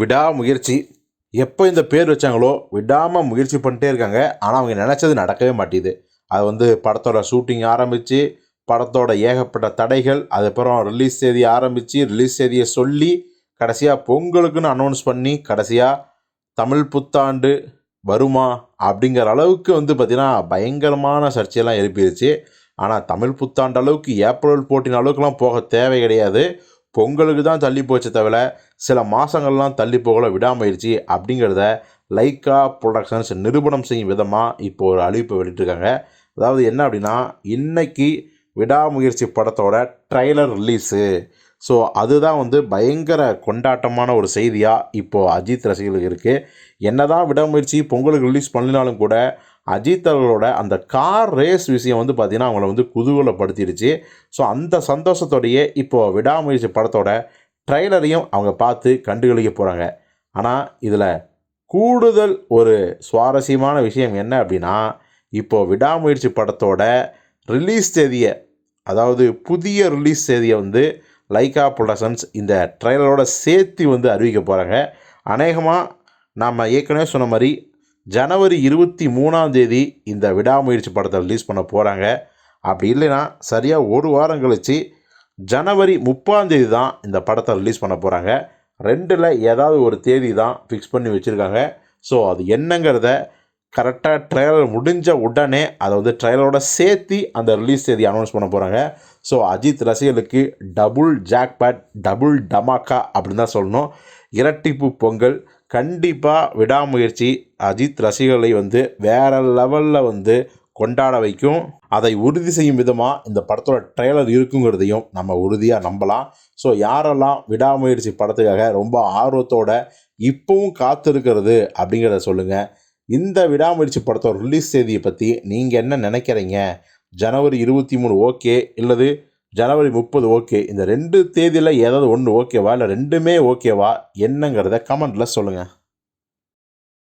விடாமுயற்சி. எப்போ இந்த பேர் வச்சாங்களோ விடாமல் முயற்சி பண்ணிட்டே இருக்காங்க. ஆனால் அவங்க நினச்சது நடக்கவே மாட்டேது அது வந்து படத்தோட ஷூட்டிங் ஆரம்பித்து படத்தோட ஏகப்பட்ட தடைகள் அதுக்கப்புறம் ரிலீஸ் தேதி ஆரம்பித்து ரிலீஸ் தேதியை சொல்லி கடைசியாக பொங்கலுக்குன்னு அனௌன்ஸ் பண்ணி கடைசியாக தமிழ் புத்தாண்டு வருமா அப்படிங்கிற அளவுக்கு வந்து பார்த்திங்கன்னா பயங்கரமான சர்ச்சையெல்லாம் எழுப்பிடுச்சு ஆனால் தமிழ் புத்தாண்டு அளவுக்கு ஏப்ரல் போட்டின அளவுக்குலாம் போக தேவை கிடையாது. பொங்கலுக்கு தான் தள்ளி போச்சே தவிர சில மாதங்கள்லாம் தள்ளி போகல விடாமுயற்சி அப்படிங்கிறத லைக்கா ப்ரொடக்ஷன்ஸ் நிரூபணம் செய்யும் விதமாக இப்போ ஒரு அழிப்பு வெளியிட்டிருக்காங்க. அதாவது என்ன அப்படின்னா இன்றைக்கி விடாமுயற்சி படத்தோட ட்ரைலர் ரிலீஸு. ஸோ அதுதான் வந்து பயங்கர கொண்டாட்டமான ஒரு செய்தியாக இப்போது அஜித் ரசிகர்களுக்கு இருக்குது என்ன தான் விடாமுயற்சி பொங்கலுக்கு ரிலீஸ் பண்ணினாலும் கூட அஜித் அவர்களோட அந்த கார் ரேஸ் விஷயம் வந்து பார்த்திங்கன்னா அவங்கள வந்து குதூகலப்படுத்திடுச்சு ஸோ அந்த சந்தோஷத்தோடையே இப்போது விடாமுயற்சி படத்தோட ட்ரைலரையும் அவங்க பார்த்து கண்டுகளிக்க போகிறாங்க ஆனால் இதில் கூடுதல் ஒரு சுவாரஸ்யமான விஷயம் என்ன அப்படின்னா இப்போது விடாமுயற்சி படத்தோட ரிலீஸ் தேதியை அதாவது புதிய ரிலீஸ் தேதியை வந்து லைக்கா ப்ரொடக்ஷன்ஸ் இந்த ட்ரைலரோட சேர்த்து வந்து அறிவிக்க போகிறாங்க அநேகமாக நாம் ஏற்கனவே சொன்ன மாதிரி ஜனவரி இருபத்தி மூணாம் தேதி இந்த விடாமுயற்சி படத்தை ரிலீஸ் பண்ண போகிறாங்க அப்படி இல்லைன்னா சரியாக ஒரு வாரம் கழித்து ஜனவரி முப்பாம் தேதி தான் இந்த படத்தை ரிலீஸ் பண்ண போகிறாங்க ரெண்டில் ஏதாவது ஒரு தேதி தான் ஃபிக்ஸ் பண்ணி வச்சுருக்காங்க. ஸோ அது என்னங்கிறத கரெக்டாக ட்ரைலர் முடிஞ்ச உடனே அதை வந்து ட்ரைலரோட சேர்த்து அந்த ரிலீஸ் தேதி அனௌன்ஸ் பண்ண போகிறாங்க ஸோ அஜித் ரசிகர்களுக்கு டபுள் ஜாக்பேட் டபுள் டமாக்கா அப்படின்னு தான் சொல்லணும். இரட்டிப்பு பொங்கல் கண்டிப்பாக விடாமுயற்சி அஜித் ரசிகர்களை வந்து வேறு லெவலில் வந்து கொண்டாட வைக்கும். அதை உறுதி செய்யும் விதமாக இந்த படத்தோட ட்ரெய்லர் இருக்குங்கிறதையும் நம்ம உறுதியாக நம்பலாம். ஸோ யாரெல்லாம் விடாமுயற்சி படத்துக்காக ரொம்ப ஆர்வத்தோட இப்போவும் காத்திருக்கிறது அப்படிங்கிறத சொல்லுங்கள் இந்த விடாமுயற்சி படத்தோட ரிலீஸ் தேதியை பற்றி நீங்கள் என்ன நினைக்கிறீங்க? ஜனவரி இருபத்தி மூணு ஓகே இல்லது ஜனவரி முப்பது ஓகே. இந்த ரெண்டு தேதியில் ஏதாவது ஒன்று ஓகேவா? இல்லை ரெண்டுமே ஓகேவா? என்னங்கிறத கமெண்ட்டில் சொல்லுங்கள்